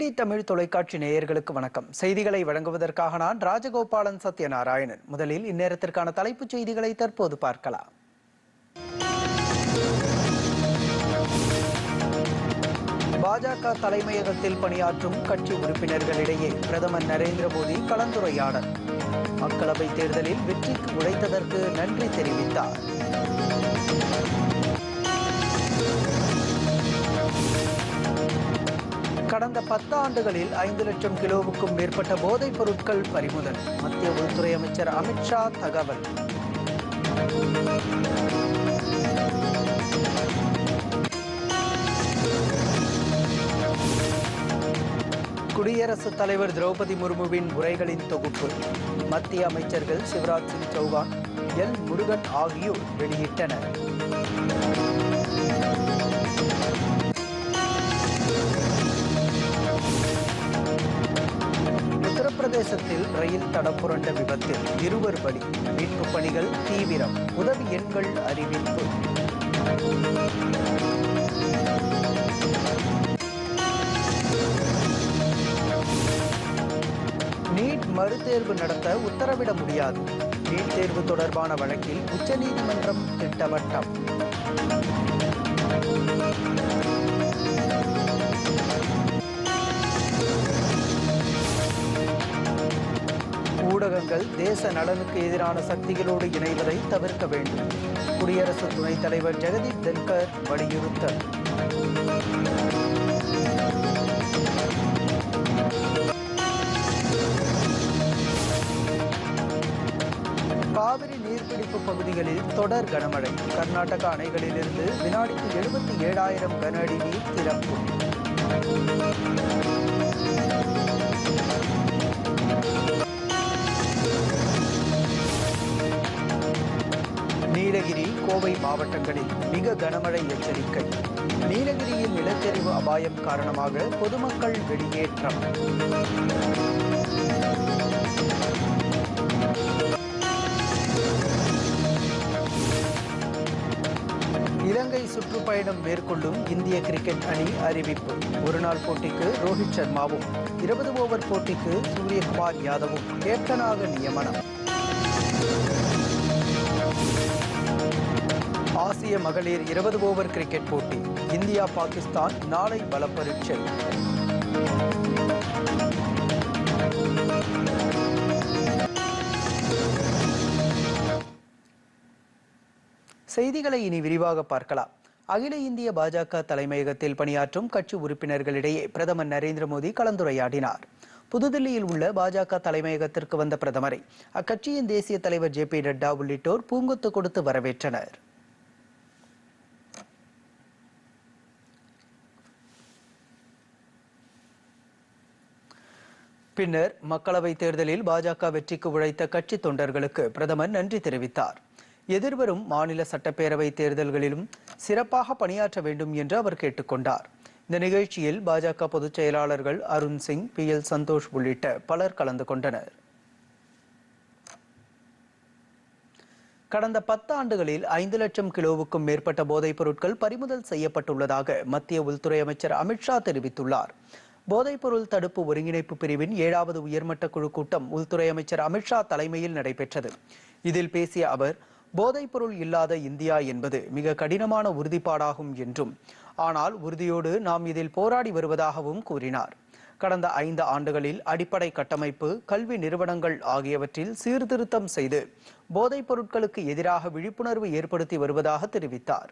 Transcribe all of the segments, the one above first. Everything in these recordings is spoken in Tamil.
டிடி தமிழ் தொலைக்காட்சி நேயர்களுக்கு வணக்கம். செய்திகளை வழங்குவதற்காக நான் ராஜகோபாலன் சத்யநாராயணன். முதலில் இந்நேரத்திற்கான தலைப்புச் செய்திகளை தற்போது பார்க்கலாம். பாஜக தலைமையகத்தில் பணியாற்றும் கட்சி உறுப்பினர்களிடையே பிரதமர் நரேந்திர மோடி கலந்துரையாடல். மக்களவைத் தேர்தலில் வெற்றிக்கு உழைத்ததற்கு நன்றி தெரிவித்தார். கடந்த பத்து ஆண்டுகளில் ஐந்து லட்சம் கிலோவுக்கும் மேற்பட்ட போதைப் பொருட்கள் பறிமுதல். மத்திய உள்துறை அமைச்சர் அமித்ஷா தகவல். குடியரசுத் தலைவர் திரௌபதி முர்முவின் உரைகளின் தொகுப்பு. மத்திய அமைச்சர்கள் சிவராஜ் சிங் சௌகான் எல் முருகன் ஆகியோர் வெளியிட்டனர். உத்தரப்பிரதேசத்தில் ரயில் தடப்புரண்ட விபத்தில் இருவர் பலி மீட்புப் பணிகள் தீவிரம் உதவி எண்கள் அறிவிப்பு. நீட் மறுதேர்வு நடத்த உத்தரவிட முடியாது. நீட் தேர்வு தொடர்பான வழக்கில் உச்சநீதிமன்றம் திட்டவட்டம். ஊடகங்கள் தேச நலனுக்கு எதிரான சக்திகளோடு இணைவதை தவிர்க்க வேண்டும். குடியரசு துணைத் தலைவர் ஜெகதீப் தன்கர் வலியுறுத்தல். காவிரி நீர்பிடிப்பு பகுதிகளில் தொடர் கனமழை. கர்நாடக அணைகளிலிருந்து வினாடிக்கு எழுபத்தி ஏழாயிரம் கன அடி நீர் திறப்பு. கோவை மாவட்டங்களில் மிக கனமழை எச்சரிக்கை. நீலகிரியில் நிலச்சரிவு அபாயம் காரணமாக பொதுமக்கள் வெளியேற்றம். இலங்கை சுற்றுப்பயணம் மேற்கொள்ளும் இந்திய கிரிக்கெட் அணி அறிவிப்பு. ஒருநாள் போட்டிக்கு ரோஹித் சர்மாவும் இருபது ஓவர் போட்டிக்கு சூரியகுமார் யாதவும் கேப்டனாக நியமனம். இந்திய மகளிர் இருபது ஓவர் கிரிக்கெட் போட்டி. இந்தியா பாகிஸ்தான் நாளை பலப்பரீட்சை. செய்திகளை இனி விரிவாக பார்க்கலாம். அகில இந்திய பாஜக தலைமையகத்தில் பணியாற்றும் கட்சி உறுப்பினர்களிடையே பிரதமர் நரேந்திர மோடி கலந்துரையாடினார். புதுதில்லியில் உள்ள பாஜக தலைமையகத்திற்கு வந்த பிரதமரை அக்கட்சியின் தேசிய தலைவர் ஜே பி நட்டா உள்ளிட்டோர் பூங்கொத்து கொடுத்து வரவேற்றனர். பின்னர் மக்களவைத் தேர்தலில் பாஜக வெற்றிக்கு உழைத்த கட்சி தொண்டர்களுக்கு பிரதமர் நன்றி தெரிவித்தார். எதிர்வரும் மாநில சட்டப்பேரவை தேர்தல்களிலும் சிறப்பாக பணியாற்ற வேண்டும் என்று அவர் கேட்டுக்கொண்டார். இந்த நிகழ்ச்சியில் பாஜக பொதுச் செயலாளர்கள் அருண் சிங் பி. எல். சந்தோஷ் உள்ளிட்ட பலர் கலந்து கொண்டனர். கடந்த பத்து ஆண்டுகளில் ஐந்து லட்சம் கிலோவுக்கும் மேற்பட்ட போதைப் பொருட்கள் பறிமுதல் செய்யப்பட்டுள்ளதாக மத்திய உள்துறை அமைச்சர் அமித்ஷா தெரிவித்துள்ளார். போதைப்பொருள் தடுப்பு ஒருங்கிணைப்பு பிரிவின் ஏழாவது உயர்மட்ட குழு கூட்டம் உள்துறை அமைச்சர் அமித்ஷா தலைமையில் நடைபெற்றது. இதில் பேசிய அவர் போதைப்பொருள் இல்லாத இந்தியா என்பது மிக கடினமான உறுதிப்பாடாகும் என்றும் ஆனால் உறுதியோடு நாம் இதில் போராடி வருவதாகவும் கூறினார். கடந்த ஐந்து ஆண்டுகளில் அடிப்படை கட்டமைப்பு கல்வி நிறுவனங்கள் ஆகியவற்றில் சீர்திருத்தம் செய்து போதைப் பொருட்களுக்கு எதிராக விழிப்புணர்வு ஏற்படுத்தி வருவதாக தெரிவித்தார்.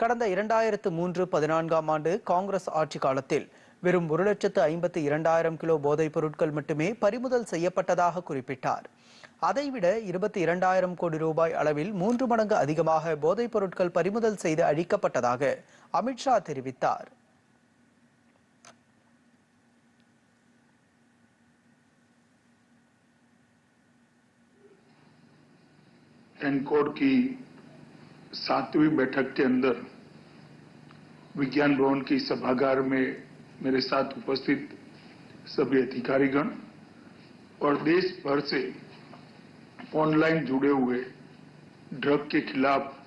கடந்த இரண்டாயிரத்து மூன்று பதினான்காம் ஆண்டு காங்கிரஸ் ஆட்சி காலத்தில் வெறும் ஒரு லட்சத்து ஐம்பத்தி இரண்டாயிரம் கிலோ போதைப் பொருட்கள் மட்டுமே பறிமுதல் செய்யப்பட்டதாக குறிப்பிட்டார் அதைவிட இருபத்தி இரண்டாயிரம் கோடி ரூபாய் அளவில் மூன்று மடங்கு அதிகமாக போதைப் பொருட்கள் பறிமுதல் செய்து அழிக்கப்பட்டதாக அமித்ஷா தெரிவித்தார் एनकोड की सातवीं बैठक के अंदर विज्ञान भवन की सभागार में मेरे साथ उपस्थित सभी अधिकारीगण और देश भर से ऑनलाइन जुड़े हुए ड्रग के खिलाफ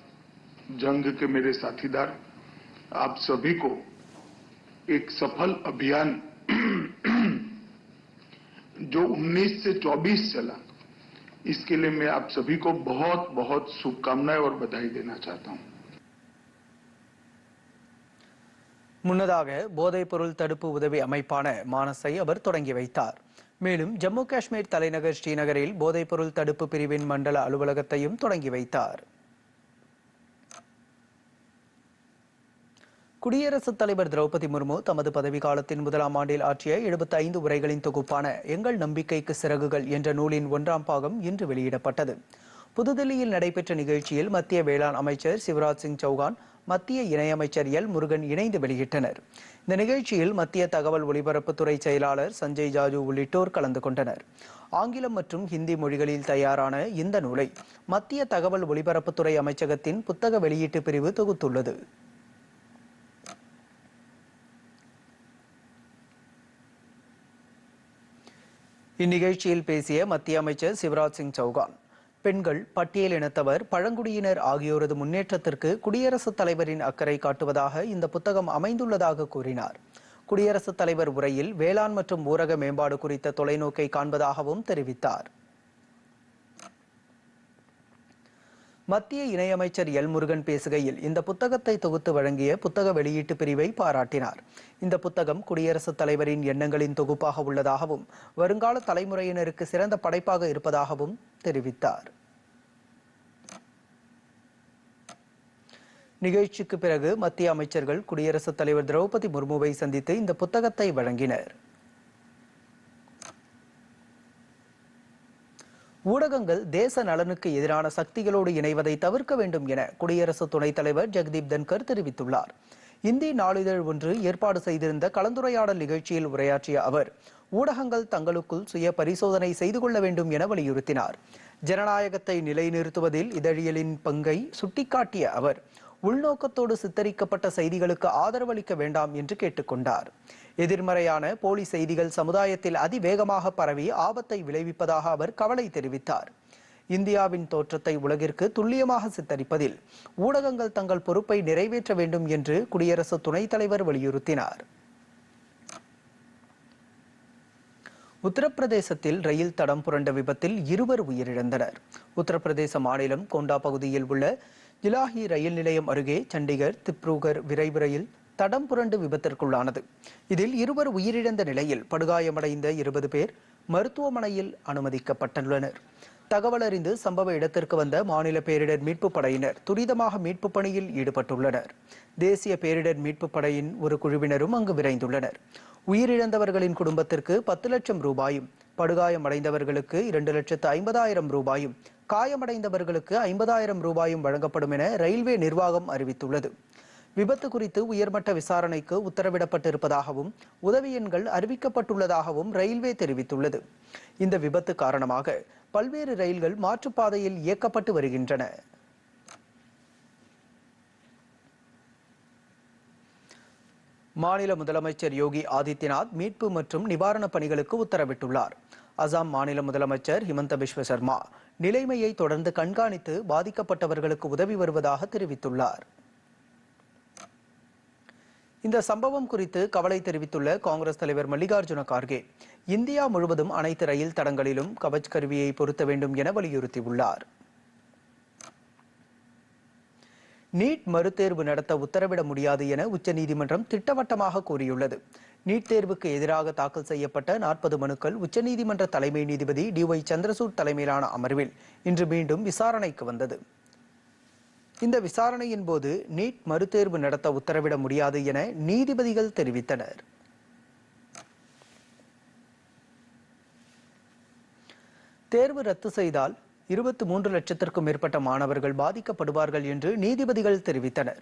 जंग के मेरे साथीदार, आप सभी को एक सफल अभियान जो 19 से 24 चला, इसके लिए मैं आप सभी को बहुत बहुत शुभकामनाएँ और बधाई देना चाहता हूँ। முன்னதாக போதைப்பொருள் தடுப்பு உதவி அமைப்பான மானஸை அவர் தொடங்கி வைத்தார். மேலும் ஜம்மு காஷ்மீர் தலைநகர் ஸ்ரீநகரில் போதைப்பொருள் தடுப்பு பிரிவின் மண்டல அலுவலகத்தையும் தொடங்கி வைத்தார். குடியரசுத் தலைவர் திரௌபதி முர்மு தமது பதவி காலத்தின் முதலாம் ஆண்டில் ஆற்றிய 75 உரைகளின் தொகுப்பான எங்கள் நம்பிக்கைக்கு சிறகுகள் என்ற நூலின் ஒன்றாம் பாகம் இன்று வெளியிடப்பட்டது. புதுதில்லியில் நடைபெற்ற நிகழ்ச்சியில் மத்திய வேளாண் அமைச்சர் சிவராஜ் சிங் சௌகான் மத்திய இணையமைச்சர் எல் முருகன் இணைந்து வெளியிட்டனர். இந்த நிகழ்ச்சியில் மத்திய தகவல் ஒலிபரப்புத்துறை செயலாளர் சஞ்சய் ஜாஜு உள்ளிட்டோர் கலந்து கொண்டனர். ஆங்கிலம் மற்றும் ஹிந்தி மொழிகளில் தயாரான இந்த நூலை மத்திய தகவல் ஒலிபரப்புத்துறை அமைச்சகத்தின் புத்தக வெளியீட்டு பிரிவு தொகுத்துள்ளது. இந்நிகழ்ச்சியில் பேசிய மத்திய அமைச்சர் சிவராஜ் சிங் சௌகான் பெண்கள் பட்டியல் இனத்தவர் பழங்குடியினர் ஆகியோரது முன்னேற்றத்திற்கு குடியரசுத் தலைவரின் அக்கறை காட்டுவதாக இந்த புத்தகம் அமைந்துள்ளதாக கூறினார். குடியரசுத் தலைவர் உரையில் வேளாண் மற்றும் ஊரக மேம்பாடு குறித்த தொலைநோக்கை காண்பதாகவும் தெரிவித்தார். மத்திய இணையமைச்சர் எல் முருகன் பேசுகையில் இந்த புத்தகத்தை தொகுத்து வழங்கிய புத்தக வெளியீட்டு பிரிவை பாராட்டினார். இந்த புத்தகம் குடியரசுத் தலைவரின் எண்ணங்களின் தொகுப்பாக உள்ளதாகவும் வருங்கால தலைமுறையினருக்கு சிறந்த படைப்பாக இருப்பதாகவும் தெரிவித்தார். நிகழ்ச்சிக்கு பிறகு மத்திய அமைச்சர்கள் குடியரசுத் தலைவர் திரௌபதி முர்முவை சந்தித்து இந்த புத்தகத்தை வழங்கினர். ஊடகங்கள் தேச நலனுக்கு எதிரான சக்திகளோடு இணைவதை தவிர்க்க வேண்டும் என குடியரசு துணைத் தலைவர் ஜெகதீப் தன்கர் தெரிவித்துள்ளார். இந்தி நாளிதழ் ஒன்று ஏற்பாடு செய்திருந்த கலந்துரையாடல் நிகழ்ச்சியில் உரையாற்றிய அவர் ஊடகங்கள் தங்களுக்குள் சுய பரிசோதனை செய்து கொள்ள வேண்டும் என வலியுறுத்தினார். ஜனநாயகத்தை நிலைநிறுத்துவதில் இதழியலின் பங்கை சுட்டிக்காட்டிய அவர் உள்நோக்கத்தோடு சித்தரிக்கப்பட்ட செய்திகளுக்கு ஆதரவளிக்க வேண்டாம் என்று கேட்டுக்கொண்டார். எதிர்மறையான போலி செய்திகள் சமுதாயத்தில் அதிவேகமாக பரவி ஆபத்தை விளைவிப்பதாக அவர் கவலை தெரிவித்தார். இந்தியாவின் தோற்றத்தை உலகிற்கு துல்லியமாக சித்தரிப்பதில் ஊடகங்கள் தங்கள் பொறுப்பை நிறைவேற்ற வேண்டும் என்று குடியரசு துணைத் தலைவர் வலியுறுத்தினார். உத்தரப்பிரதேசத்தில் ரயில் தடம் புரண்ட விபத்தில் இருவர் உயிரிழந்தனர். உத்தரப்பிரதேச மாநிலம் கோண்டா பகுதியில் உள்ள ஜிலாஹி ரயில் நிலையம் அருகே சண்டிகர் திப்ருகர் விரைவு ரயில் தடம் புரண்டு விபத்திற்குள்ளானது. இதில் இருவர் உயிரிழந்த நிலையில் படுகாயமடைந்த இருபது பேர் மருத்துவமனையில் அனுமதிக்கப்பட்டுள்ளனர். தகவல் அறிந்து சம்பவ இடத்திற்கு வந்த மாநில பேரிடர் மீட்புப் படையினர் துரிதமாக மீட்புப் பணியில் ஈடுபட்டுள்ளனர். தேசிய பேரிடர் மீட்புப் படையின் ஒரு குழுவினரும் அங்கு விரைந்துள்ளனர். உயிரிழந்தவர்களின் குடும்பத்திற்கு பத்து லட்சம் ரூபாயும் படுகாயமடைந்தவர்களுக்கு இரண்டு லட்சத்து ஐம்பதாயிரம் ரூபாயும் காயமடைந்தவர்களுக்கு ஐம்பதாயிரம் ரூபாயும் வழங்கப்படும் என ரயில்வே நிர்வாகம் அறிவித்துள்ளது. விபத்து குறித்து உயர்மட்ட விசாரணைக்கு உத்தரவிடப்பட்டிருப்பதாகவும் உதவி எண்கள் அறிவிக்கப்பட்டுள்ளதாகவும் ரயில்வே தெரிவித்துள்ளது. இந்த விபத்து காரணமாக பல்வேறு ரயில்கள் மாற்றுப்பாதையில் இயக்கப்பட்டு வருகின்றன. மாநில முதலமைச்சர் யோகி ஆதித்யநாத் மீட்பு மற்றும் நிவாரணப் பணிகளுக்கு உத்தரவிட்டுள்ளார். அசாம் மாநில முதலமைச்சர் ஹிமந்த பிஸ்வ சர்மா நிலைமையை தொடர்ந்து கண்காணித்து பாதிக்கப்பட்டவர்களுக்கு உதவி வருவதாக தெரிவித்துள்ளார். இந்த சம்பவம் குறித்து கவலை தெரிவித்துள்ள காங்கிரஸ் தலைவர் மல்லிகார்ஜுன கார்கே இந்தியா முழுவதும் அனைத்து ரயில் தடங்களிலும் கவச் கருவியை பொருத்த வேண்டும் என வலியுறுத்தியுள்ளார். நீட் மறுதேர்வு நடத்த உத்தரவிட முடியாது என உச்சநீதிமன்றம் திட்டவட்டமாக கூறியுள்ளது. நீட் தேர்வுக்கு எதிராக தாக்கல் செய்யப்பட்ட நாற்பது மனுக்கள் உச்சநீதிமன்ற தலைமை நீதிபதி டி ஒய் சந்திரசூட் தலைமையிலான அமர்வில் இன்று மீண்டும் விசாரணைக்கு வந்தது. இந்த விசாரணையின் போது நீட் மறுதேர்வு நடத்த உத்தரவிட முடியாது என நீதிபதிகள் தெரிவித்தனர். தேர்வு ரத்து செய்தால் இருபத்தி மூன்று லட்சத்திற்கும் மேற்பட்ட மாணவர்கள் பாதிக்கப்படுவார்கள் என்று நீதிபதிகள் தெரிவித்தனர்.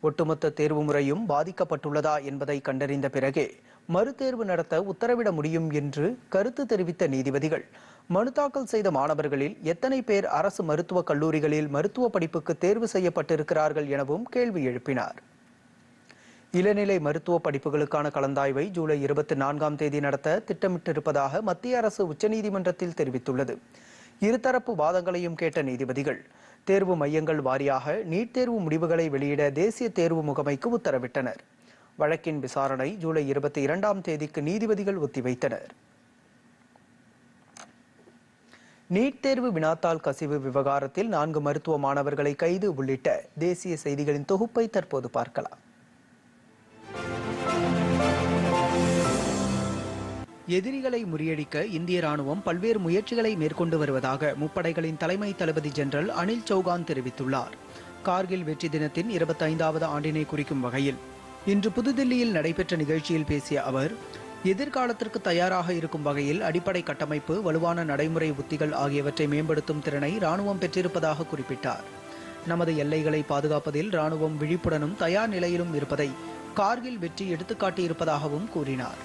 ஒட்டுமொத்த தேர்வு முறையும் பாதிக்கப்பட்டுள்ளதா என்பதை கண்டறிந்த பிறகே மறுதேர்வு நடத்த உத்தரவிட முடியும் என்று கருத்து தெரிவித்த நீதிபதிகள் மனு தாக்கல் செய்த மாணவர்களில் எத்தனை பேர் அரசு மருத்துவக் கல்லூரிகளில் மருத்துவ படிப்புக்கு தேர்வு செய்யப்பட்டிருக்கிறார்கள் எனவும் கேள்வி எழுப்பினார். இளநிலை மருத்துவ படிப்புகளுக்கான கலந்தாய்வை ஜூலை இருபத்தி நான்காம் தேதி நடத்த திட்டமிட்டிருப்பதாக மத்திய அரசு உச்சநீதிமன்றத்தில் தெரிவித்துள்ளது. இருதரப்பு வாதங்களையும் கேட்ட நீதிபதிகள். தேர்வு மையங்கள் வாரியாக நீட் தேர்வு முடிவுகளை வெளியிட தேசிய தேர்வு முகமைக்கு உத்தரவிட்டனர். வழக்கின் விசாரணை ஜூலை இருபத்தி இரண்டாம் தேதிக்கு நீதிபதிகள் ஒத்திவைத்தனர். நீட் தேர்வு வினாத்தாள் கசிவு விவகாரத்தில் நான்கு மருத்துவ மாணவர்களை கைது உள்ளிட்ட தேசிய செய்திகளின் தொகுப்பை தற்போது பார்க்கலாம். எதிரிகளை முறியடிக்க இந்திய ராணுவம் பல்வேறு முயற்சிகளை மேற்கொண்டு வருவதாக முப்படைகளின் தலைமை தளபதி ஜெனரல் அனில் சௌகான் தெரிவித்துள்ளார். கார்கில் வெற்றி தினத்தின் இருபத்தைந்தாவது ஆண்டினை குறிக்கும் வகையில் இன்று புதுதில்லியில் நடைபெற்ற நிகழ்ச்சியில் பேசிய அவர் எதிர்காலத்திற்கு தயாராக இருக்கும் வகையில் அடிப்படை கட்டமைப்பு வலுவான நடைமுறை உத்திகள் ஆகியவற்றை மேம்படுத்தும் திறனை ராணுவம் பெற்றிருப்பதாக குறிப்பிட்டார். நமது எல்லைகளை பாதுகாப்பதில் ராணுவம் விழிப்புடனும் தயார் நிலையிலும் இருப்பதை கார்கில் வெற்றி எடுத்துக்காட்டியிருப்பதாகவும் கூறினார்.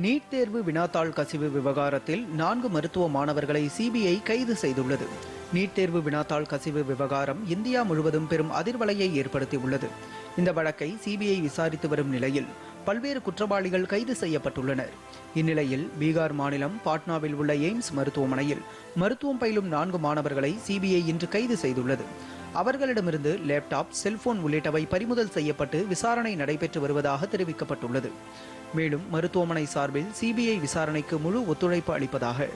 நீட் தேர்வு வினாத்தாள் கசிவு விவகாரத்தில் நான்கு மருத்துவ மாணவர்களை சிபிஐ கைது செய்துள்ளது. நீட் தேர்வு வினாத்தாள் கசிவு விவகாரம் இந்தியா முழுவதும் பெரும் அதிர்வலையை ஏற்படுத்தியுள்ளது. இந்த வழக்கை சிபிஐ விசாரித்து வரும் நிலையில் பல்வேறு குற்றவாளிகள் கைது செய்யப்பட்டுள்ளனர். இந்நிலையில் பீகார் மாநிலம் பாட்னாவில் உள்ள எய்ம்ஸ் மருத்துவமனையில் மருத்துவம் பயிலும் நான்கு மாணவர்களை சிபிஐ இன்று கைது செய்துள்ளது. அவர்களிடமிருந்து லேப்டாப் செல்போன் உள்ளிட்டவை பறிமுதல் செய்யப்பட்டு விசாரணை நடைபெற்று வருவதாக தெரிவிக்கப்பட்டுள்ளது. மேலும் மருத்துவமனை சார்பில் சிபிஐ விசாரணைக்கு முழு ஒத்துழைப்பு அளிப்பதாக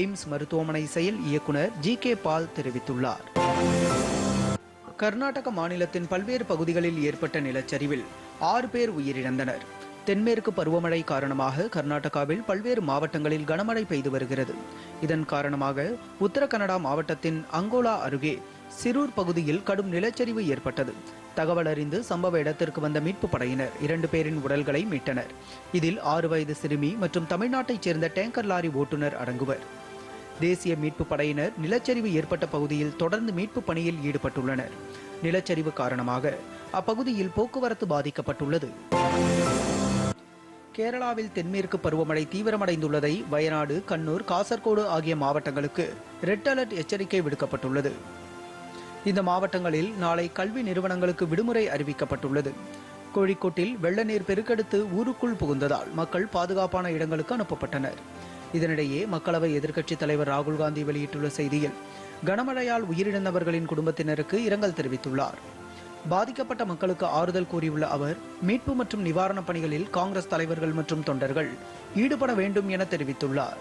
எய்ம்ஸ் மருத்துவமனை செயல் இயக்குனர் ஜி கே பால் தெரிவித்துள்ளார். கர்நாடக மாநிலத்தின் பல்வேறு பகுதிகளில் ஏற்பட்ட நிலச்சரிவில் ஆறு பேர் உயிரிழந்தனர். தென்மேற்கு பருவமழை காரணமாக கர்நாடகாவில் பல்வேறு மாவட்டங்களில் கனமழை பெய்து வருகிறது. இதன் காரணமாக உத்தர கன்னடா மாவட்டத்தின் அங்கோலா அருகே சிரூர் பகுதியில் கடும் நிலச்சரிவு ஏற்பட்டது. தகவல் அறிந்து சம்பவ இடத்திற்கு வந்த மீட்பு படையினர் இரண்டு பேரின் உடல்களை மீட்டனர். இதில் ஆறு வயது சிறுமி மற்றும் தமிழ்நாட்டைச் சேர்ந்த டேங்கர் லாரி ஓட்டுநர் அடங்குவர். தேசிய மீட்பு படையினர் நிலச்சரிவு ஏற்பட்ட பகுதியில் தொடர்ந்து மீட்பு பணியில் ஈடுபட்டுள்ளனர். நிலச்சரிவு காரணமாக அப்பகுதியில் போக்குவரத்து பாதிக்கப்பட்டுள்ளது. கேரளாவில் தென்மேற்கு பருவமழை தீவிரமடைந்துள்ளதை வயநாடு கண்ணூர் காசர்கோடு ஆகிய மாவட்டங்களுக்கு ரெட் அலர்ட் எச்சரிக்கை விடுக்கப்பட்டுள்ளது. இந்த மாவட்டங்களில் நாளை கல்வி நிறுவனங்களுக்கு விடுமுறை அறிவிக்கப்பட்டுள்ளது. கோழிக்கோட்டில் வெள்ள நீர் பெருக்கெடுத்து ஊருக்குள் புகுந்ததால் மக்கள் பாதுகாப்பான இடங்களுக்கு அனுப்பப்பட்டனர். இதனிடையே மக்களவை எதிர்க்கட்சித் தலைவர் ராகுல் காந்தி வெளியிட்டுள்ள செய்தியில் கனமழையால் உயிரிழந்தவர்களின் குடும்பத்தினருக்கு இரங்கல் தெரிவித்துள்ளார். பாதிக்கப்பட்ட மக்களுக்கு ஆறுதல் கூறியுள்ள அவர் மீட்பு மற்றும் நிவாரணப் பணிகளில் காங்கிரஸ் தலைவர்கள் மற்றும் தொண்டர்கள் ஈடுபட வேண்டும் என தெரிவித்துள்ளார்.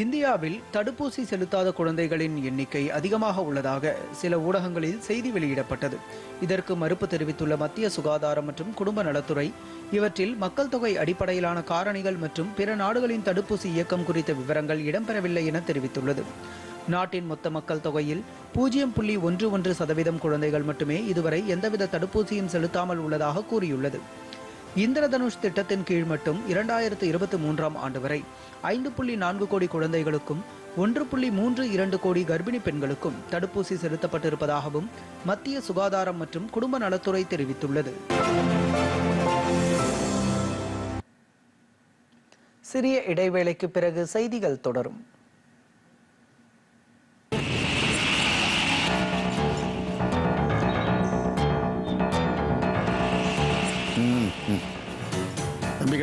இந்தியாவில் தடுப்பூசி செலுத்தாத குழந்தைகளின் எண்ணிக்கை அதிகமாக உள்ளதாக சில ஊடகங்களில் செய்தி வெளியிடப்பட்டது. இதற்கு மறுப்பு தெரிவித்துள்ள மத்திய சுகாதாரம் மற்றும் குடும்ப நலத்துறை இவற்றில் மக்கள் தொகை அடிப்படையிலான காரணிகள் மற்றும் பிற நாடுகளின் தடுப்பூசி இயக்கம் குறித்த விவரங்கள் இடம்பெறவில்லை என தெரிவித்துள்ளது. நாட்டின் மொத்த மக்கள் தொகையில் பூஜ்ஜியம் புள்ளி ஒன்று ஒன்று சதவீதம் குழந்தைகள் மட்டுமே இதுவரை எந்தவித தடுப்பூசியும் செலுத்தாமல் உள்ளதாக கூறியுள்ளது. இந்திரதனுஷ் திட்டத்தின் கீழ் மட்டும் இரண்டாயிரத்து இருபத்தி மூன்றாம் ஆண்டு வரை ஐந்து புள்ளி நான்கு கோடி குழந்தைகளுக்கும் ஒன்று புள்ளி மூன்று இரண்டு கோடி கர்ப்பிணி பெண்களுக்கும் தடுப்பூசி செலுத்தப்பட்டிருப்பதாகவும் மத்திய சுகாதாரம் மற்றும் குடும்ப நலத்துறை தெரிவித்துள்ளது. சிறிய இடைவேளைக்கு பிறகு செய்திகள் தொடரும்.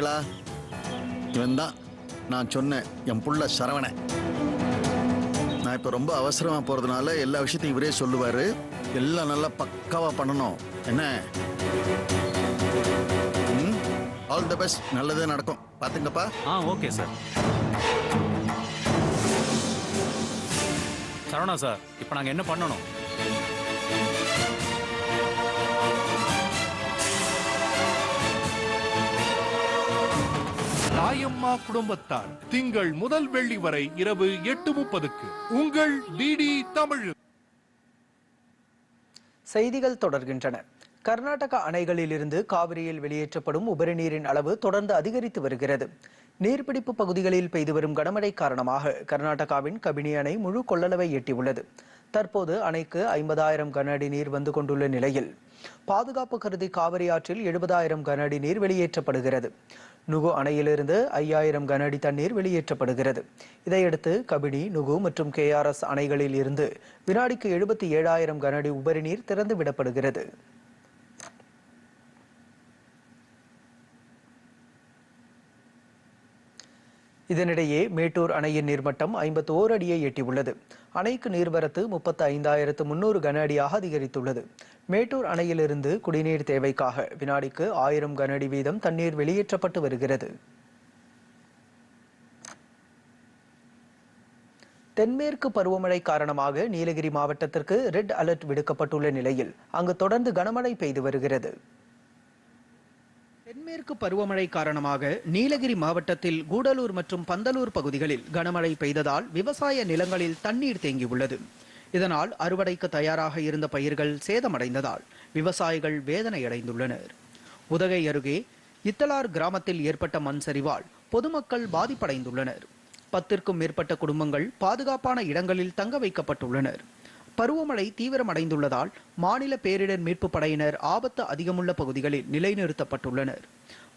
பார்த்தீங்களா இவன் தான் நான் சொன்னேன் என் புள்ள சரவண நான் இப்போ ரொம்ப அவசரமா போறதுனால எல்லா விஷயத்தையும் இவரே சொல்லுவாரு. எல்லாம் நல்லா பக்காவா பண்ணணும். என்ன? ஆல் த பெஸ்ட் நல்லதே நடக்கும். பாத்துங்கப்பா ஆ ஓகே சார். சரவணா சார் இப்போ நாங்கள் என்ன பண்ணணும்? தாயம்மா குடும்பத்தார். திங்கள் முதல் வெள்ளி வரை இரவு எட்டு முப்பதுக்கு. உங்கள் டிடி தமிழ். செய்திகள் தொடர்கின்றன. கர்நாடக அணைகளிலிருந்து காவிரியில் வெளியேற்றப்படும் உபரிநீரின் அளவு தொடர்ந்து அதிகரித்து வருகிறது. நீர்பிடிப்பு பகுதிகளில் பெய்து வரும் கனமழை காரணமாக கர்நாடகாவின் கபினி அணை முழு கொள்ளளவை எட்டியுள்ளது. தற்போது அணைக்கு ஐம்பதாயிரம் கன அடி நீர் வந்து கொண்டுள்ள நிலையில் பாதுகாப்பு கருதி காவிரி ஆற்றில் எழுபதாயிரம் கனஅடி நீர் வெளியேற்றப்படுகிறது. நுகு அணையிலிருந்து ஐயாயிரம் கன அடி தண்ணீர் வெளியேற்றப்படுகிறது. இதையடுத்து கபினி நுகு மற்றும் கேஆர்எஸ் அணைகளில் இருந்து வினாடிக்கு எழுபத்தி ஏழாயிரம் கனஅடி உபரி நீர் திறந்து விடப்படுகிறது. இதனிடையே மேட்டூர் அணையின் நீர்மட்டம் ஐம்பத்தோரு ஓர் அடியை எட்டியுள்ளது. அணைக்கு நீர்வரத்து முப்பத்தி ஐந்தாயிரத்து முன்னூறு கன அடியாக அதிகரித்துள்ளது. மேட்டூர் அணையிலிருந்து குடிநீர் தேவைக்காக வினாடிக்கு ஆயிரம் கன அடி வீதம் தண்ணீர் வெளியேற்றப்பட்டு வருகிறது. தென்மேற்கு பருவமழை காரணமாக நீலகிரி மாவட்டத்திற்கு ரெட் அலர்ட் விடுக்கப்பட்டுள்ள நிலையில் அங்கு தொடர்ந்து கனமழை பெய்து வருகிறது. தென்மேற்கு பருவமழை காரணமாக நீலகிரி மாவட்டத்தில் கூடலூர் மற்றும் பந்தலூர் பகுதிகளில் கனமழை பெய்ததால் விவசாய நிலங்களில் தண்ணீர் தேங்கியுள்ளது. இதனால் அறுவடைக்கு தயாராக இருந்த பயிர்கள் சேதமடைந்ததால் விவசாயிகள் வேதனையடைந்துள்ளனர். உதகை அருகே இத்தலார் கிராமத்தில் ஏற்பட்ட மண் சரிவால் பொதுமக்கள் பாதிப்படைந்துள்ளனர். பத்திற்கும் மேற்பட்ட குடும்பங்கள் பாதுகாப்பான இடங்களில் தங்க வைக்கப்பட்டுள்ளனர். பருவமழை தீவிரமடைந்துள்ளதால் மாநில பேரிடர் மீட்பு படையினர் ஆபத்து அதிகமுள்ள பகுதிகளில் நிலைநிறுத்தப்பட்டுள்ளனர்.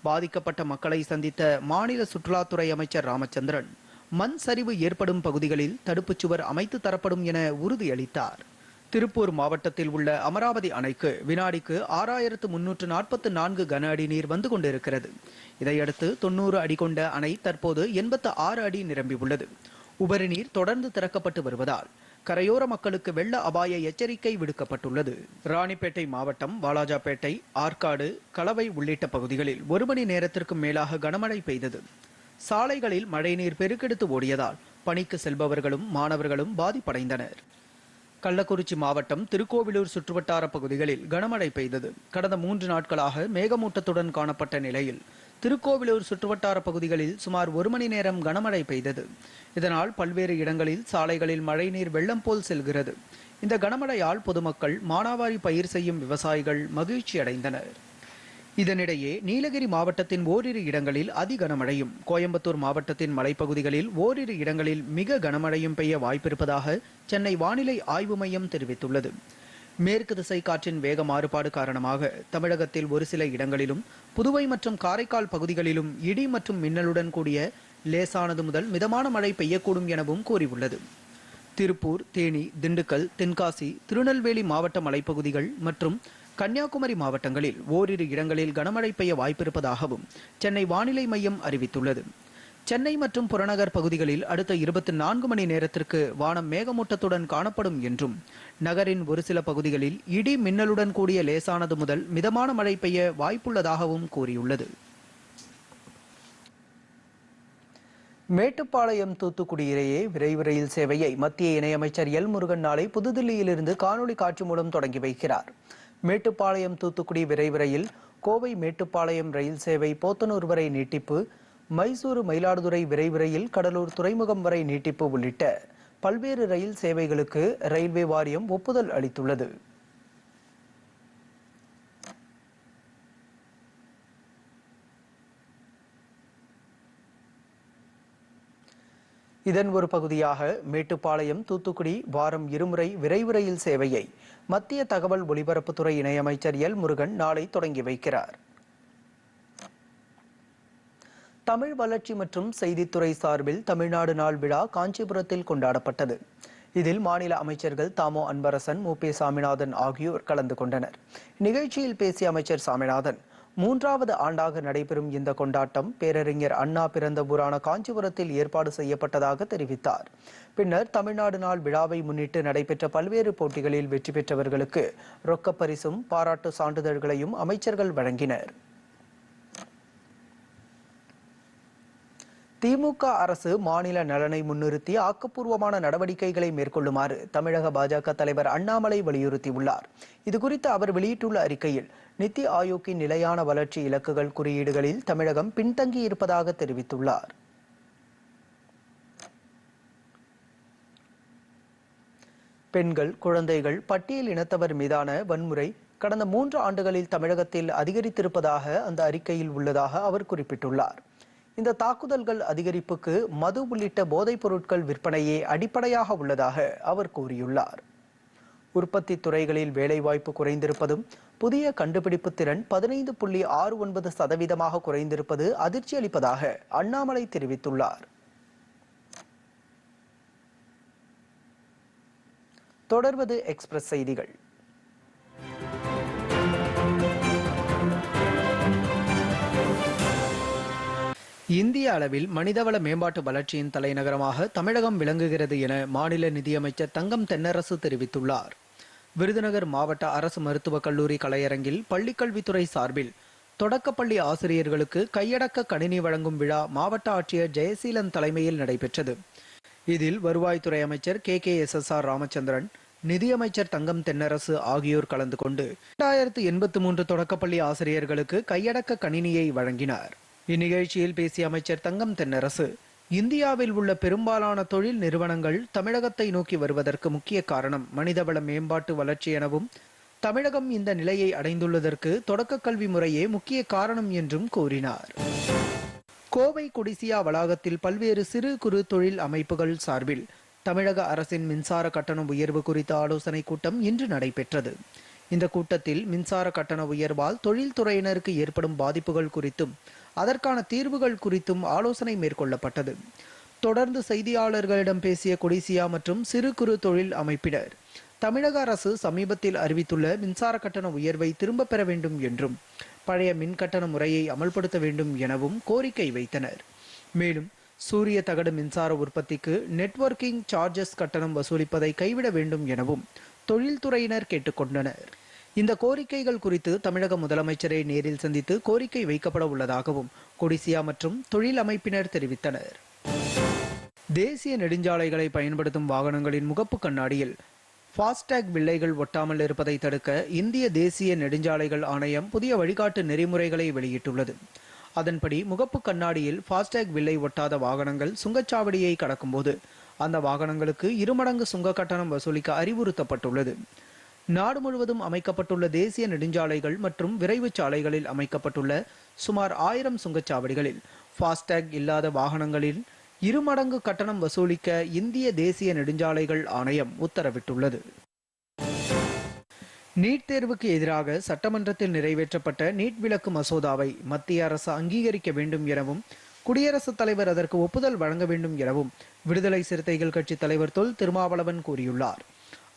பாதிக்கப்பட்ட மக்களை சந்தித்த மாநில சுற்றுலாத்துறை அமைச்சர் ராமச்சந்திரன் மண் சரிவு ஏற்படும் பகுதிகளில் தடுப்புச் சுவர் அமைத்து தரப்படும் என உறுதியளித்தார். திருப்பூர் மாவட்டத்தில் உள்ள அமராவதி அணைக்கு வினாடிக்கு ஆறாயிரத்து முன்னூற்று நாற்பத்து நான்கு கன அடி நீர் வந்து கொண்டிருக்கிறது. இதையடுத்து தொண்ணூறு அடி கொண்ட அணை தற்போது எண்பத்து ஆறு அடி நிரம்பியுள்ளது. உபரி நீர் தொடர்ந்து திறக்கப்பட்டு வருவதால் கரையோர மக்களுக்கு வெள்ள அபாய எச்சரிக்கை விடுக்கப்பட்டுள்ளது. ராணிப்பேட்டை மாவட்டம் வாலாஜாபேட்டை ஆற்காடு கலவை உள்ளிட்ட பகுதிகளில் ஒரு மணி நேரத்திற்கும் மேலாக கனமழை பெய்தது. சாலைகளில் மழைநீர் பெருக்கெடுத்து ஓடியதால் பணிக்கு செல்பவர்களும் மாணவர்களும் பாதிப்படைந்தனர். கள்ளக்குறிச்சி மாவட்டம் திருக்கோவிலூர் சுற்றுவட்டார பகுதிகளில் கனமழை பெய்தது. கடந்த மூன்று நாட்களாக மேகமூட்டத்துடன் காணப்பட்ட நிலையில் திருக்கோவிலூர் சுற்றுவட்டார பகுதிகளில் சுமார் ஒரு மணி நேரம் கனமழை பெய்தது. இதனால் பல்வேறு இடங்களில் சாலைகளில் மழைநீர் வெள்ளம் போல் செல்கிறது. இந்த கனமழையால் பொதுமக்கள் மானாவாரி பயிர் செய்யும் விவசாயிகள் மகிழ்ச்சி அடைந்தனர் இதனிடையே நீலகிரி மாவட்டத்தின் ஓரிரு இடங்களில் அதி கனமழையும் கோயம்புத்தூர் மாவட்டத்தின் மலைப்பகுதிகளில் ஓரிரு இடங்களில் மிக கனமழையும் பெய்ய வாய்ப்பிருப்பதாக சென்னை வானிலை ஆய்வு மையம் தெரிவித்துள்ளது. மேற்கு திசை காற்றின் வேக மாறுபாடு காரணமாக தமிழகத்தில் ஒரு சில இடங்களிலும் புதுவை மற்றும் காரைக்கால் பகுதிகளிலும் இடி மற்றும் மின்னலுடன் கூடிய லேசானது முதல் மிதமான மழை பெய்யக்கூடும் எனவும் கூறியுள்ளது. திருப்பூர் தேனி திண்டுக்கல் தென்காசி திருநெல்வேலி மாவட்ட மலைப்பகுதிகள் மற்றும் கன்னியாகுமரி மாவட்டங்களில் ஓரிரு இடங்களில் கனமழை பெய்ய வாய்ப்பிருப்பதாகவும் சென்னை வானிலை மையம் அறிவித்துள்ளது. சென்னை மற்றும் புறநகர் பகுதிகளில் அடுத்த இருபத்தி நான்கு மணி நேரத்திற்கு வானம் மேகமூட்டத்துடன் காணப்படும் என்றும் நகரின் ஒரு சில பகுதிகளில் இடி மின்னலுடன் கூடிய லேசானது முதல் மிதமான மழை பெய்ய வாய்ப்புள்ளதாகவும் கூறியுள்ளது. மேட்டுப்பாளையம் தூத்துக்குடி இடையே விரைவு ரயில் சேவையை மத்திய இணையமைச்சர் எல் முருகன் நாளை புதுதில்லியிலிருந்து காணொலி காட்சி மூலம் தொடங்கி வைக்கிறார். மேட்டுப்பாளையம் தூத்துக்குடி விரைவு ரயில் கோவை மேட்டுப்பாளையம் ரயில் சேவை போத்தனூர் வரை நீட்டிப்பு மைசூரு மயிலாடுதுறை விரைவு ரயில் கடலூர் துறைமுகம் வரை நீட்டிப்பு உள்ளிட்ட பல்வேறு ரயில் சேவைகளுக்கு ரயில்வே வாரியம் ஒப்புதல் அளித்துள்ளது. இதன் ஒரு பகுதியாக மேட்டுப்பாளையம் தூத்துக்குடி வாரம் இருமுறை விரைவு ரயில் சேவையை மத்திய தகவல் ஒலிபரப்புத்துறை இணையமைச்சர் எல் முருகன் நாளை தொடங்கி வைக்கிறார். தமிழ் வளர்ச்சி மற்றும் செய்தித்துறை சார்பில் தமிழ்நாடு நாள் விழா காஞ்சிபுரத்தில் கொண்டாடப்பட்டது. இதில் மாநில அமைச்சர்கள் தாமோ அன்பரசன் மு. பி. சாமிநாதன் ஆகியோர் கலந்து கொண்டனர். நிகழ்ச்சியில் பேசிய அமைச்சர் சாமிநாதன் மூன்றாவது ஆண்டாக நடைபெறும் இந்த கொண்டாட்டம் பேரறிஞர் அண்ணா பிறந்த ஊரான காஞ்சிபுரத்தில் ஏற்பாடு செய்யப்பட்டதாக தெரிவித்தார். பின்னர் தமிழ்நாடு நாள் விழாவை முன்னிட்டு நடைபெற்ற பல்வேறு போட்டிகளில் வெற்றி பெற்றவர்களுக்கு ரொக்கப்பரிசும் பாராட்டு சான்றிதழ்களையும் அமைச்சர்கள் வழங்கினர். திமுக அரசு மாநில நலனை முன்னிறுத்தி ஆக்கப்பூர்வமான நடவடிக்கைகளை மேற்கொள்ளுமாறு தமிழக பாஜக தலைவர் அண்ணாமலை வலியுறுத்தியுள்ளார். இதுகுறித்து அவர் வெளியிட்டுள்ள அறிக்கையில் நித்தி ஆயோக்கின் நிலையான வளர்ச்சி இலக்குகள் குறியீடுகளில் தமிழகம் பின்தங்கி இருப்பதாக தெரிவித்துள்ளார். பெண்கள் குழந்தைகள் பட்டியல் இனத்தவர் மீதான வன்முறை கடந்த மூன்று ஆண்டுகளில் தமிழகத்தில் அதிகரித்திருப்பதாக அந்த அறிக்கையில் உள்ளதாக அவர் குறிப்பிட்டுள்ளார். இந்த தாக்குதல்கள் அதிகரிப்புக்கு மது உள்ளிட்ட போதைப் பொருட்கள் விற்பனையே அடிப்படையாக உள்ளதாக அவர் கூறியுள்ளார். உற்பத்தி துறைகளில் வேலைவாய்ப்பு குறைந்திருப்பதும் புதிய கண்டுபிடிப்பு திறன் பதினைந்து புள்ளி ஆறு ஒன்பது சதவீதமாக குறைந்திருப்பது அதிர்ச்சி அளிப்பதாக அண்ணாமலை தெரிவித்துள்ளார். தொடர்வது எக்ஸ்பிரஸ் செய்திகள். இந்திய அளவில் மனிதவள மேம்பாட்டு வளர்ச்சியின் தலைநகரமாக தமிழகம் விளங்குகிறது என மாநில நிதியமைச்சர் தங்கம் தென்னரசு தெரிவித்துள்ளார். விருதுநகர் மாவட்ட அரசு மருத்துவக் கல்லூரி கலையரங்கில் பள்ளிக்கல்வித்துறை சார்பில் தொடக்கப்பள்ளி ஆசிரியர்களுக்கு கையடக்க கணினி வழங்கும் விழா மாவட்ட ஆட்சியர் ஜெயசீலன் தலைமையில் நடைபெற்றது. இதில் வருவாய்த்துறை அமைச்சர் K. K. S. S. R. Ramachandran நிதியமைச்சர் தங்கம் தென்னரசு ஆகியோர் கலந்து கொண்டு இரண்டாயிரத்து எண்பத்து மூன்று தொடக்கப்பள்ளி ஆசிரியர்களுக்கு கையடக்க கணினியை வழங்கினார். இந்நிகழ்ச்சியில் பேசிய அமைச்சர் தங்கம் தென்னரசு இந்தியாவில் உள்ள பெரும்பாலான தொழில் நிறுவனங்கள் தமிழகத்தை நோக்கி வருவதற்கு முக்கிய காரணம் மனிதவள மேம்பாட்டு வளர்ச்சி எனவும் தமிழகம் இந்த நிலையை அடைந்துள்ளதற்கு தொடக்க கல்வி முறையே முக்கிய காரணம் என்றும் கூறினார். கோவை கொடிசியா வளாகத்தில் பல்வேறு சிறு குறு தொழில் அமைப்புகள் சார்பில் தமிழக அரசின் மின்சார கட்டண உயர்வு குறித்த ஆலோசனை கூட்டம் இன்று நடைபெற்றது. இந்த கூட்டத்தில் மின்சார கட்டண உயர்வால் தொழில்துறையினருக்கு ஏற்படும் பாதிப்புகள் குறித்தும் அதற்கான தீர்வுகள் குறித்தும் ஆலோசனை மேற்கொள்ளப்பட்டது. தொடர்ந்து செய்தியாளர்களிடம் பேசிய கொடிசியா மற்றும் சிறு குறு தொழில் அமைப்பினர் தமிழக அரசு சமீபத்தில் அறிவித்துள்ள மின்சார கட்டண உயர்வை திரும்பப் பெற வேண்டும் என்றும் பழைய மின் கட்டண முறையை அமல்படுத்த வேண்டும் எனவும் கோரிக்கை வைத்தனர். மேலும் சூரிய தகடு மின்சார உற்பத்திக்கு நெட்வொர்க்கிங் சார்ஜஸ் கட்டணம் வசூலிப்பதை கைவிட வேண்டும் எனவும் தொழில்துறையினர் கேட்டுக்கொண்டனர். இந்த கோரிக்கைகள் குறித்து தமிழக முதலமைச்சரை நேரில் சந்தித்து கோரிக்கை வைக்கப்பட உள்ளதாகவும் கொடிசியா மற்றும் தொழில் அமைப்பினர் தெரிவித்தனர். தேசிய நெடுஞ்சாலைகளை பயன்படுத்தும் வாகனங்களின் முகப்பு கண்ணாடியில் ஃபாஸ்டேக் வில்லைகள் ஒட்டாமல் இருப்பதை தடுக்க இந்திய தேசிய நெடுஞ்சாலைகள் ஆணையம் புதிய வழிகாட்டு நெறிமுறைகளை வெளியிட்டுள்ளது. அதன்படி முகப்பு கண்ணாடியில் ஃபாஸ்டேக் வில்லை ஒட்டாத வாகனங்கள் சுங்கச்சாவடியை கடக்கும்போது அந்த வாகனங்களுக்கு இருமடங்கு சுங்க கட்டணம் வசூலிக்க அறிவுறுத்தப்பட்டுள்ளது. நாடு முழுவதும் அமைக்கப்பட்டுள்ள தேசிய நெடுஞ்சாலைகள் மற்றும் விரைவு சாலைகளில் அமைக்கப்பட்டுள்ள சுமார் ஆயிரம் சுங்கச்சாவடிகளில் ஃபாஸ்டேக் இல்லாத வாகனங்களில் இருமடங்கு கட்டணம் வசூலிக்க இந்திய தேசிய நெடுஞ்சாலைகள் ஆணையம் உத்தரவிட்டுள்ளது. நீட் தேர்வுக்கு எதிராக சட்டமன்றத்தில் நிறைவேற்றப்பட்ட நீட் விலக்கு மசோதாவை மத்திய அரசு அங்கீகரிக்க வேண்டும் எனவும் குடியரசுத் தலைவர் அதற்கு ஒப்புதல் வழங்க வேண்டும் எனவும் விடுதலை சிறுத்தைகள் கட்சி தலைவர் தொல் திருமாவளவன் கூறியுள்ளார்.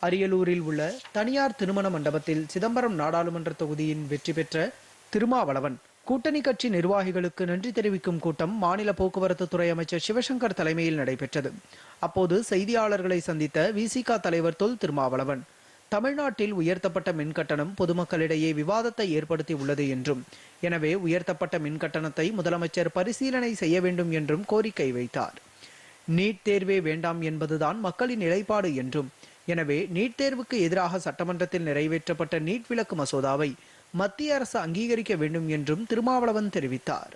அரியலூரில் உள்ள தனியார் திருமண மண்டபத்தில் சிதம்பரம் நாடாளுமன்ற தொகுதியின் வெற்றி பெற்ற திருமாவளவன் கூட்டணி கட்சி நிர்வாகிகளுக்கு நன்றி தெரிவிக்கும் கூட்டம் மாநில போக்குவரத்து துறை அமைச்சர் சிவசங்கர் தலைமையில் நடைபெற்றது. அப்போது செய்தியாளர்களை சந்தித்த விசிக தலைவர் தொல் திருமாவளவன் தமிழ்நாட்டில் உயர்த்தப்பட்ட மின்கட்டணம் பொதுமக்களிடையே விவாதத்தை ஏற்படுத்தி உள்ளது என்றும் எனவே உயர்த்தப்பட்ட மின் கட்டணத்தை முதலமைச்சர் பரிசீலனை செய்ய வேண்டும் என்றும் கோரிக்கை வைத்தார். நீட் தேர்வே வேண்டாம் என்பதுதான் மக்களின் நிலைப்பாடு என்றும் எனவே நீட் தேர்வுக்கு எதிராக சட்டமன்றத்தில் நிறைவேற்றப்பட்ட நீட் விலக்கு மசோதாவை மத்திய அரசு அங்கீகரிக்க வேண்டும் என்றும் திருமாவளவன் தெரிவித்தார்.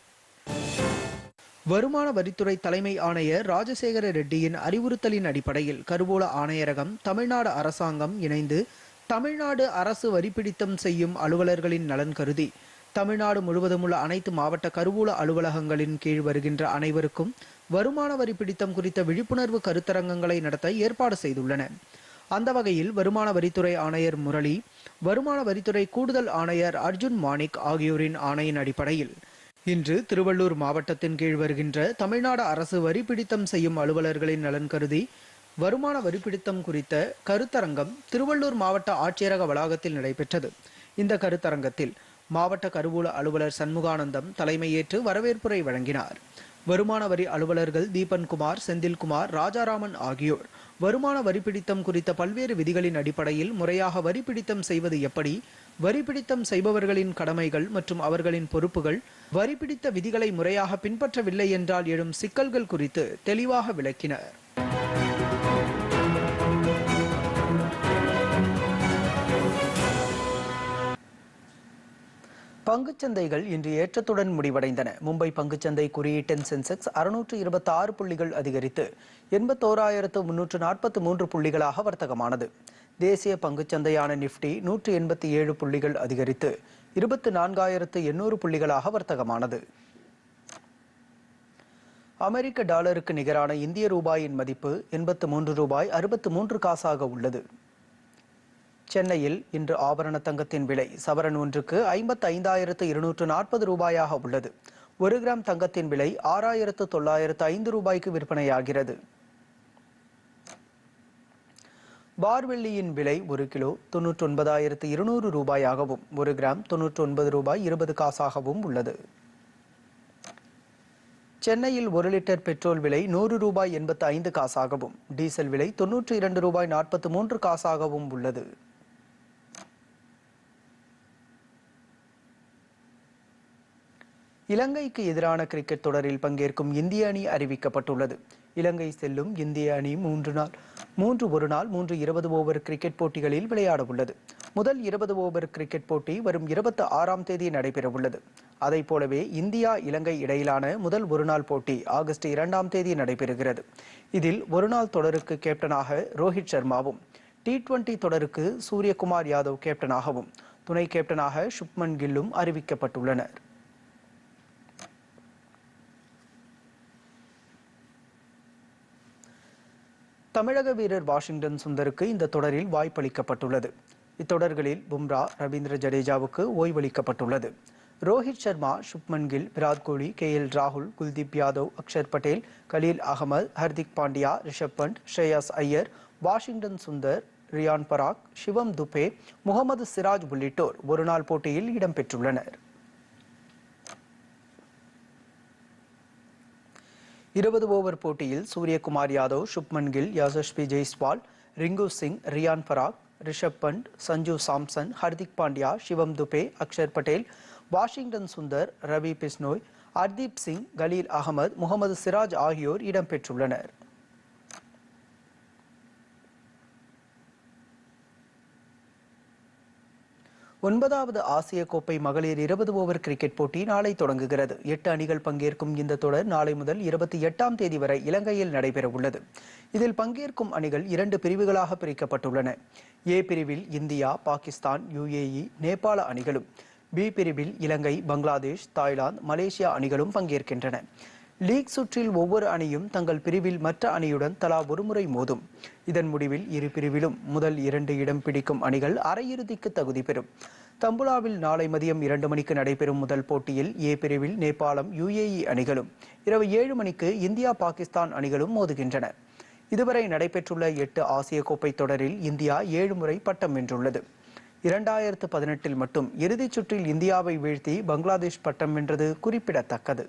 வருமான வரித்துறை தலைமை ஆணையர் ராஜசேகர ரெட்டியின் அறிவுறுத்தலின் அடிப்படையில் கருவூல ஆணையரகம் தமிழ்நாடு அரசாங்கம் இணைந்து தமிழ்நாடு அரசு வரிப்பிடித்தம் செய்யும் அலுவலர்களின் நலன் கருதி தமிழ்நாடு முழுவதும் உள்ள அனைத்து மாவட்ட கருவூல அலுவலகங்களின் கீழ் வருகின்ற அனைவருக்கும் வருமான வரி பிடித்தம் குறித்த விழிப்புணர்வு கருத்தரங்கங்களை நடத்த ஏற்பாடு செய்துள்ளன. அந்த வகையில் வருமான வரித்துறை ஆணையர் முரளி வருமான வரித்துறை கூடுதல் ஆணையர் அர்ஜுன் மாணிக் ஆகியோரின் ஆணையின் அடிப்படையில் இன்று திருவள்ளூர் மாவட்டத்தின் கீழ் வருகின்ற தமிழ்நாடு அரசு வரி பிடித்தம் செய்யும் அலுவலர்களின் நலன் கருதி வருமான வரி பிடித்தம் குறித்த கருத்தரங்கம் திருவள்ளூர் மாவட்ட ஆட்சியரக வளாகத்தில் நடைபெற்றது. இந்த கருத்தரங்கத்தில் மாவட்ட கருவூல அலுவலர் சண்முகானந்தம் தலைமையேற்று வரவேற்புரை வழங்கினார். வருமான வரி அலுவலர்கள் தீபன்குமார் செந்தில்குமார் ராஜாராமன் ஆகியோர் வருமான வரி பிடித்தம் குறித்த பல்வேறு விதிகளின் அடிப்படையில் முறையாக வரி பிடித்தம் செய்வது எப்படி வரி பிடித்தம் செய்பவர்களின் கடமைகள் மற்றும் அவர்களின் பொறுப்புகள் வரி பிடித்த விதிகளை முறையாக பின்பற்றவில்லை என்றால் எழும் சிக்கல்கள் குறித்து தெளிவாக விளக்கினர். பங்குச்சந்தைகள் இன்று ஏற்றத்துடன் முடிவடைந்தன. மும்பை பங்குச்சந்தை குறியீட்டின் சென்செக்ஸ் அறுநூற்று இருபத்தி ஆறு புள்ளிகள் அதிகரித்து எண்பத்தோராயிரத்து முன்னூற்று நாற்பத்தி மூன்று புள்ளிகளாக வர்த்தகமானது. தேசிய பங்குச்சந்தையான நிப்டி நூற்று எண்பத்தி ஏழு புள்ளிகள் அதிகரித்து இருபத்து நான்காயிரத்து எண்ணூறு புள்ளிகளாக வர்த்தகமானது. அமெரிக்க டாலருக்கு நிகரான இந்திய ரூபாயின் மதிப்பு எண்பத்து மூன்று ரூபாய் அறுபத்து மூன்று காசாக உள்ளது. சென்னையில் இன்று ஆபரண தங்கத்தின் விலை சவரன் ஒன்றுக்கு ஐம்பத்து ஐந்தாயிரத்து இருநூற்று நாற்பது ரூபாயாக உள்ளது. ஒரு கிராம் தங்கத்தின் விலை ஆறாயிரத்து தொள்ளாயிரத்து ஐந்து ரூபாய்க்கு விற்பனையாகிறது. பார்வெள்ளியின் விலை ஒரு கிலோ தொன்னூற்றி ஒன்பதாயிரத்து இருநூறு ரூபாயாகவும் ஒரு கிராம் தொன்னூற்றி ஒன்பது ரூபாய் இருபது காசாகவும் உள்ளது. சென்னையில் ஒரு லிட்டர் பெட்ரோல் விலை நூறு ரூபாய் எண்பத்து ஐந்து காசாகவும் டீசல் விலை தொன்னூற்றி இரண்டு ரூபாய் நாற்பத்து மூன்று காசாகவும் உள்ளது. இலங்கைக்கு எதிரான கிரிக்கெட் தொடரில் பங்கேற்கும் இந்திய அணி அறிவிக்கப்பட்டுள்ளது. இலங்கை செல்லும் இந்திய அணி மூன்று நாள் மூன்று ஒரு நாள் மூன்று இருபது ஓவர் கிரிக்கெட் போட்டிகளில் விளையாட உள்ளது. முதல் இருபது ஓவர் கிரிக்கெட் போட்டி வரும் இருபத்தி ஆறாம் தேதி நடைபெற உள்ளது. போலவே இந்தியா இலங்கை இடையிலான முதல் ஒருநாள் போட்டி ஆகஸ்ட் இரண்டாம் தேதி நடைபெறுகிறது. இதில் ஒருநாள் தொடருக்கு கேப்டனாக ரோஹித் சர்மாவும் டி டுவெண்டி தொடருக்கு சூரியகுமார் யாதவ் கேப்டனாகவும் துணை கேப்டனாக சுப்மன் கில்லும் அறிவிக்கப்பட்டுள்ளனர். தமிழக வீரர் வாஷிங்டன் சுந்தருக்கு இந்த தொடரில் வாய்ப்பளிக்கப்பட்டுள்ளது. இத்தொடர்களில் பும்ரா ரவீந்திர ஜடேஜாவுக்கு ஓய்வளிக்கப்பட்டுள்ளது. ரோஹித் சர்மா சுப்மன் கில் விராட் கோலி கே எல் ராகுல் குல்தீப் யாதவ் அக்ஷர் பட்டேல் கலீல் அகமது ஹர்திக் பாண்டியா ரிஷப் பண்ட் ஸ்ரேயாஸ் ஐயர் வாஷிங்டன் சுந்தர் ரியான் பராக் சிவம் துபே முகமது சிராஜ் உள்ளிட்டோர் ஒருநாள் போட்டியில் இடம்பெற்றுள்ளனர் இருபது ஓவர் போட்டியில் சூரியகுமார் யாதவ் சுப்மன் கில் யசஸ்வி ஜெய்ஸ்வால் ரிங்கு சிங் ரியான் பராக் ரிஷப் பண்ட் சஞ்சு சாம்சன் ஹர்திக் பாண்டியா சிவம் துபே அக்ஷர் பட்டேல் வாஷிங்டன் சுந்தர் ரவி பிஸ்னோய் ஹர்தீப் சிங் கலீல் அகமது முகமது சிராஜ் ஆகியோர் இடம்பெற்றுள்ளனர் ஒன்பதாவது ஆசிய கோப்பை மகளிர் இருபது ஓவர் கிரிக்கெட் போட்டி நாளை தொடங்குகிறது. எட்டு அணிகள் பங்கேற்கும் இந்த தொடர் நாளை முதல் இருபத்தி எட்டாம் தேதி வரை இலங்கையில் நடைபெற உள்ளது இதில் பங்கேற்கும் அணிகள் இரண்டு பிரிவுகளாக பிரிக்கப்பட்டுள்ளன. ஏ பிரிவில் இந்தியா பாகிஸ்தான் யுஏஇ நேபாள அணிகளும் பி பிரிவில் இலங்கை பங்களாதேஷ் தாய்லாந்து மலேசியா அணிகளும் பங்கேற்கின்றன. லீக் சுற்றில் ஒவ்வொரு அணியும் தங்கள் பிரிவில் மற்ற அணியுடன் தலா ஒருமுறை மோதும். இதன் முடிவில் இரு பிரிவிலும் முதல் இரண்டு இடம் பிடிக்கும் அணிகள் அரையிறுதிக்கு தகுதி பெறும். தம்புலாவில் நாளை மதியம் இரண்டு மணிக்கு நடைபெறும் முதல் போட்டியில் ஏ பிரிவில் நேபாளம் யுஏஇ அணிகளும். இரவு ஏழு மணிக்கு இந்தியா பாகிஸ்தான் அணிகளும் மோதுகின்றன. இதுவரை நடைபெற்றுள்ள எட்டு ஆசிய கோப்பை தொடரில் இந்தியா ஏழு முறை பட்டம் வென்றுள்ளது. இரண்டாயிரத்து பதினெட்டில் மட்டும் இறுதிச் சுற்றில் இந்தியாவை வீழ்த்தி பங்களாதேஷ் பட்டம் வென்றது குறிப்பிடத்தக்கது.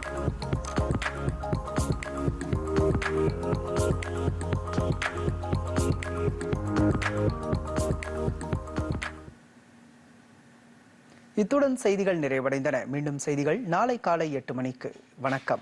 இத்துடன் செய்திகள் நிறைவடைந்தன. மீண்டும் செய்திகள் நாளை காலை எட்டு மணிக்கு. வணக்கம்.